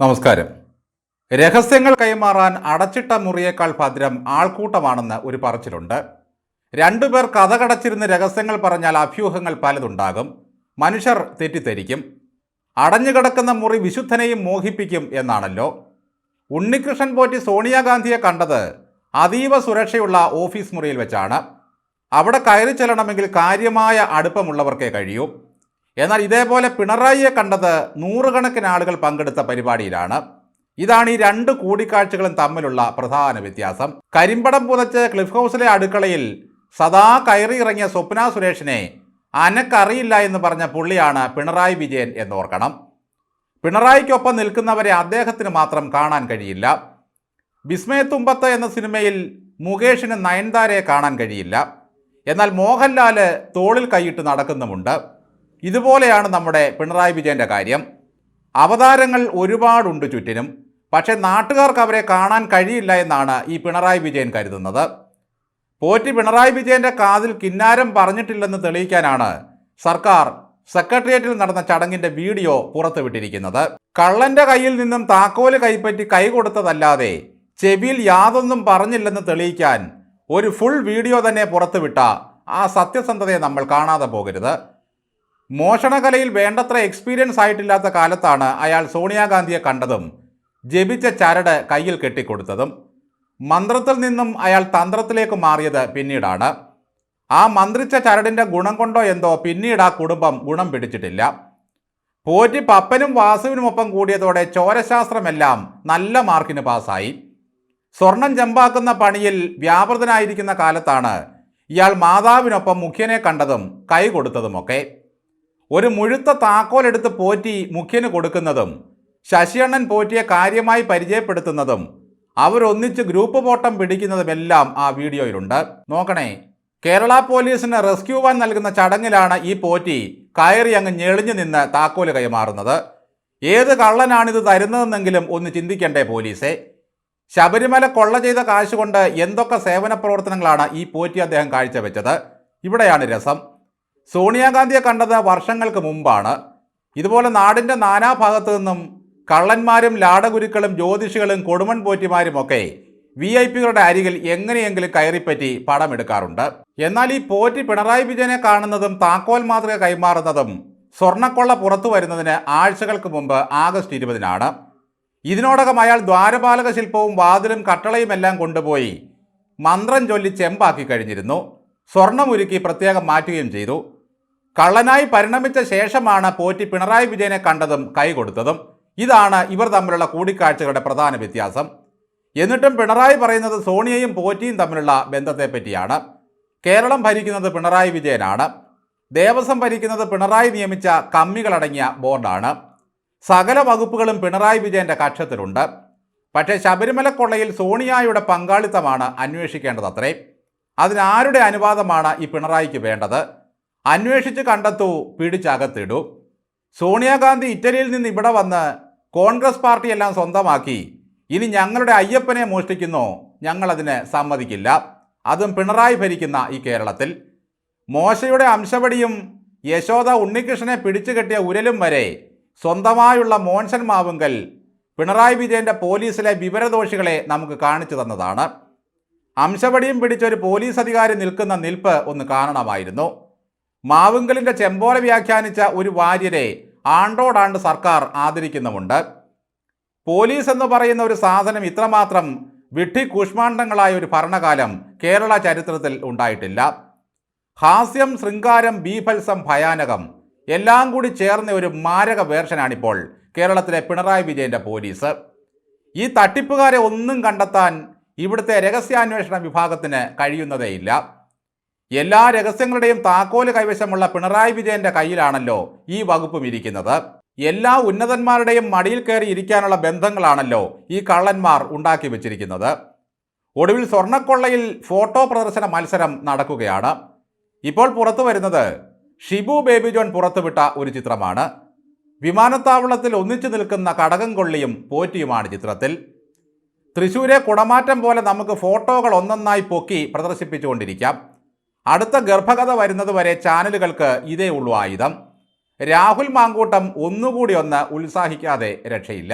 നമസ്കാരം. രഹസ്യങ്ങൾ കൈമാറാൻ അടച്ചിട്ട മുറിയേക്കാൾ ഭദ്രം ആൾക്കൂട്ടമാണെന്ന് ഒരു പറച്ചിലുണ്ട്. രണ്ടുപേർ കഥ കടച്ചിരുന്ന് രഹസ്യങ്ങൾ പറഞ്ഞാൽ അഭ്യൂഹങ്ങൾ പലതുണ്ടാകും. മനുഷ്യർ തെറ്റിദ്ധരിക്കും. അടഞ്ഞുകിടക്കുന്ന മുറി വിശുദ്ധനെയും മോഹിപ്പിക്കും എന്നാണല്ലോ. ഉണ്ണികൃഷ്ണൻ പോറ്റി സോണിയാഗാന്ധിയെ കണ്ടത് അതീവ സുരക്ഷയുള്ള ഓഫീസ് മുറിയിൽ വെച്ചാണ്. അവിടെ കയറി ചെല്ലണമെങ്കിൽ കാര്യമായ അടുപ്പമുള്ളവർക്കേ കഴിയൂ. എന്നാൽ ഇതേപോലെ പിണറായിയെ കണ്ടത് നൂറുകണക്കിന് ആളുകൾ പങ്കെടുത്ത പരിപാടിയിലാണ്. ഇതാണ് ഈ രണ്ട് കൂടിക്കാഴ്ചകളും തമ്മിലുള്ള പ്രധാന വ്യത്യാസം. കരിമ്പടം പുതച്ച് ക്ലിഫ് ഹൗസിലെ അടുക്കളയിൽ സദാ കയറി ഇറങ്ങിയ സ്വപ്ന സുരേഷിനെ അനക്കറിയില്ല എന്ന് പറഞ്ഞ പുള്ളിയാണ് പിണറായി വിജയൻ എന്നോർക്കണം. പിണറായിക്കൊപ്പം നിൽക്കുന്നവരെ അദ്ദേഹത്തിന് മാത്രം കാണാൻ കഴിയില്ല. വിസ്മയത്തുമ്പത്ത് എന്ന സിനിമയിൽ മുകേഷിന് നയൻതാരയെ കാണാൻ കഴിയില്ല. എന്നാൽ മോഹൻലാൽ തോളിൽ കൈയിട്ട് നടക്കുന്നുമുണ്ട്. ഇതുപോലെയാണ് നമ്മുടെ പിണറായി വിജയന്റെ കാര്യം. അവതാരങ്ങൾ ഒരുപാടുണ്ട് ചുറ്റിനും. പക്ഷേ നാട്ടുകാർക്ക് അവരെ കാണാൻ കഴിയില്ല എന്നാണ് ഈ പിണറായി വിജയൻ കരുതുന്നത്. പോറ്റി പിണറായി വിജയന്റെ കാതിൽ കിന്നാരം പറഞ്ഞിട്ടില്ലെന്ന് തെളിയിക്കാനാണ് സർക്കാർ സെക്രട്ടേറിയറ്റിൽ നടന്ന ചടങ്ങിന്റെ വീഡിയോ പുറത്തുവിട്ടിരിക്കുന്നത്. കള്ളന്റെ കയ്യിൽ നിന്നും താക്കോൽ കൈപ്പറ്റി കൈ കൊടുത്തതല്ലാതെ ചെവിയിൽ യാതൊന്നും പറഞ്ഞില്ലെന്ന് തെളിയിക്കാൻ ഒരു ഫുൾ വീഡിയോ തന്നെ പുറത്തുവിട്ട ആ സത്യസന്ധതയെ നമ്മൾ കാണാതെ പോകരുത്. മോഷണകലയിൽ വേണ്ടത്ര എക്സ്പീരിയൻസ് ആയിട്ടില്ലാത്ത കാലത്താണ് അയാൾ സോണിയാഗാന്ധിയെ കണ്ടതും ജപിച്ച ചരട് കയ്യിൽ കെട്ടിക്കൊടുത്തതും. മന്ത്രത്തിൽ നിന്നും അയാൾ തന്ത്രത്തിലേക്ക് മാറിയത് പിന്നീടാണ്. ആ മന്ത്രിച്ച ചരടിന്റെ ഗുണം കൊണ്ടോ എന്തോ പിന്നീട് ആ കുടുംബം ഗുണം പിടിച്ചിട്ടില്ല. പോറ്റി പപ്പനും വാസുവിനുമൊപ്പം കൂടിയതോടെ ചോരശാസ്ത്രമെല്ലാം നല്ല മാർക്കിന് പാസ്സായി. സ്വർണം ചെമ്പാക്കുന്ന പണിയിൽ വ്യാപൃതനായിരിക്കുന്ന കാലത്താണ് ഇയാൾ മാതാവിനൊപ്പം മുഖ്യനെ കണ്ടതും കൈ കൊടുത്തതുമൊക്കെ ഒരു മുഴുത്ത താക്കോലെടുത്ത് പോറ്റി മുഖ്യന് കൊടുക്കുന്നതും ശശിയണ്ണൻ പോറ്റിയെ കാര്യമായി പരിചയപ്പെടുത്തുന്നതും അവരൊന്നിച്ച് ഗ്രൂപ്പ് പോട്ടം പിടിക്കുന്നതുമെല്ലാം ആ വീഡിയോയിലുണ്ട്. നോക്കണേ കേരള പോലീസിന് റെസ്ക്യൂ വാൻ നൽകുന്ന ചടങ്ങിലാണ് ഈ പോറ്റി കയറി അങ്ങ് ഞെളിഞ്ഞു നിന്ന് താക്കോൽ കൈമാറുന്നത്. ഏത് കള്ളനാണിത് തരുന്നതെന്നെങ്കിലും ഒന്ന് ചിന്തിക്കണ്ടേ പോലീസെ? ശബരിമല കൊള്ള ചെയ്ത കാശ് കൊണ്ട് എന്തൊക്കെ സേവന പ്രവർത്തനങ്ങളാണ് ഈ പോറ്റി അദ്ദേഹം കാഴ്ചവെച്ചത്? ഇവിടെയാണ് രസം. സോണിയാഗാന്ധിയെ കണ്ടത് വർഷങ്ങൾക്ക് മുമ്പാണ്. ഇതുപോലെ നാടിന്റെ നാനാഭാഗത്തു നിന്നും കള്ളന്മാരും ലാടഗുരുക്കളും ജ്യോതിഷികളും കൊടുമൺ പോറ്റിമാരുമൊക്കെ വി ഐ പികളുടെ അരികിൽ എങ്ങനെയെങ്കിലും കയറിപ്പറ്റി പടമെടുക്കാറുണ്ട്. എന്നാൽ ഈ പോറ്റി പിണറായി വിജയനെ കാണുന്നതും താക്കോൽ മാതൃക കൈമാറുന്നതും സ്വർണക്കൊള്ള പുറത്തു വരുന്നതിന് ആഴ്ചകൾക്ക് മുമ്പ് ആഗസ്റ്റ് ഇരുപതിനാണ്. ഇതിനോടകം അയാൾ ദ്വാരപാലക ശില്പവും വാതിലും കട്ടളയും എല്ലാം കൊണ്ടുപോയി മന്ത്രം ചൊല്ലി ചെമ്പാക്കി കഴിഞ്ഞിരുന്നു. സ്വർണമുരുക്കി പ്രത്യേകം മാറ്റുകയും ചെയ്തു. കള്ളനായി പരിണമിച്ച ശേഷമാണ് പോറ്റി പിണറായി വിജയനെ കണ്ടതും കൈകൊടുത്തതും ഇതാണ് ഇവർ തമ്മിലുള്ള കൂടിക്കാഴ്ചകളുടെ പ്രധാന വ്യത്യാസം. എന്നിട്ടും പിണറായി പറയുന്നത് സോണിയയും പോറ്റിയും തമ്മിലുള്ള ബന്ധത്തെപ്പറ്റിയാണ്. കേരളം ഭരിക്കുന്നത് പിണറായി വിജയനാണ്. ദേവസ്വം ഭരിക്കുന്നത് പിണറായി നിയമിച്ച കമ്മികളടങ്ങിയ ബോർഡാണ് സകല വകുപ്പുകളും പിണറായി വിജയന്റെ കക്ഷത്തിലുണ്ട്. പക്ഷേ ശബരിമല കൊള്ളയിൽ സോണിയായുടെ പങ്കാളിത്തമാണ് അന്വേഷിക്കേണ്ടത് അന്വേഷിക്കേണ്ടതത്രേ. അതിനാരുടെ അനുവാദമാണ് ഈ പിണറായിക്ക് വേണ്ടത്? അന്വേഷിച്ച് കണ്ടെത്തൂ പിടിച്ചകത്തിടൂ സോണിയാഗാന്ധി ഇറ്റലിയിൽ നിന്ന് ഇവിടെ വന്ന് കോൺഗ്രസ് പാർട്ടിയെല്ലാം സ്വന്തമാക്കി. ഇനി ഞങ്ങളുടെ അയ്യപ്പനെ മോഷ്ടിക്കുന്നു? ഞങ്ങളതിന് സമ്മതിക്കില്ല. അതും പിണറായി ഭരിക്കുന്ന ഈ കേരളത്തിൽ. മോശയുടെ അംശവടിയും യശോദ ഉണ്ണികൃഷ്ണനെ പിടിച്ചു കെട്ടിയ ഉരലും വരെ സ്വന്തമായുള്ള മോൻസൻ മാവുങ്കൽ പിണറായി വിജയന്റെ പോലീസിലെ വിവരദോഷികളെ നമുക്ക് കാണിച്ചു തന്നതാണ്. അംശവടിയും പിടിച്ചൊരു പോലീസ് അധികാരി നിൽക്കുന്ന നിൽപ്പ് ഒന്ന് കാണണമായിരുന്നു. മാവുങ്കലിന്റെ ചെമ്പോല വ്യാഖ്യാനിച്ച ഒരു വാര്യരെ ആണ്ടോടാണ്ട് സർക്കാർ ആദരിക്കുന്നുമുണ്ട്. പോലീസ് എന്ന് പറയുന്ന ഒരു സാധനം ഇത്രമാത്രം വിട്ടി കൂഷ്മാണ്ഡങ്ങളായ ഒരു ഭരണകാലം കേരള ചരിത്രത്തിൽ ഉണ്ടായിട്ടില്ല. ഹാസ്യം ശൃംഗാരം ബീഭത്സം ഭയാനകം എല്ലാം കൂടി ചേർന്ന ഒരു മാരക വേർഷനാണിപ്പോൾ കേരളത്തിലെ പിണറായി വിജയന്റെ പോലീസ്. ഈ തട്ടിപ്പുകാരെ ഒന്നും കണ്ടെത്താൻ ഇവിടുത്തെ രഹസ്യാന്വേഷണ വിഭാഗത്തിന് കഴിയുന്നതേയില്ല. എല്ലാ രഹസ്യങ്ങളുടെയും താക്കോൽ കൈവശമുള്ള പിണറായി വിജയന്റെ കയ്യിലാണല്ലോ ഈ വകുപ്പും ഇരിക്കുന്നത്. എല്ലാ ഉന്നതന്മാരുടെയും മടിയിൽ കയറി ഇരിക്കാനുള്ള ബന്ധങ്ങളാണല്ലോ ഈ കള്ളന്മാർ ഉണ്ടാക്കി വെച്ചിരിക്കുന്നത്. ഒടുവിൽ സ്വർണക്കൊള്ളയിൽ ഫോട്ടോ പ്രദർശന മത്സരം നടക്കുകയാണ്. ഇപ്പോൾ പുറത്തു വരുന്നത് ഷിബു ബേബി ജോൺ പുറത്തുവിട്ട ഒരു ചിത്രമാണ്. വിമാനത്താവളത്തിൽ ഒന്നിച്ചു നിൽക്കുന്ന കടകം കൊള്ളിയും പോറ്റിയുമാണ് ചിത്രത്തിൽ. തൃശ്ശൂരെ കുടമാറ്റം പോലെ നമുക്ക് ഫോട്ടോകൾ ഒന്നൊന്നായി പൊക്കി പ്രദർശിപ്പിച്ചുകൊണ്ടിരിക്കാം. അടുത്ത ഗർഭകഥ വരുന്നത് വരെ ചാനലുകൾക്ക് ഇതേ ഉള്ളൂ ആയുധം രാഹുൽ മാങ്കൂട്ടം ഒന്നുകൂടി ഒന്ന് ഉത്സാഹിക്കാതെ രക്ഷയില്ല.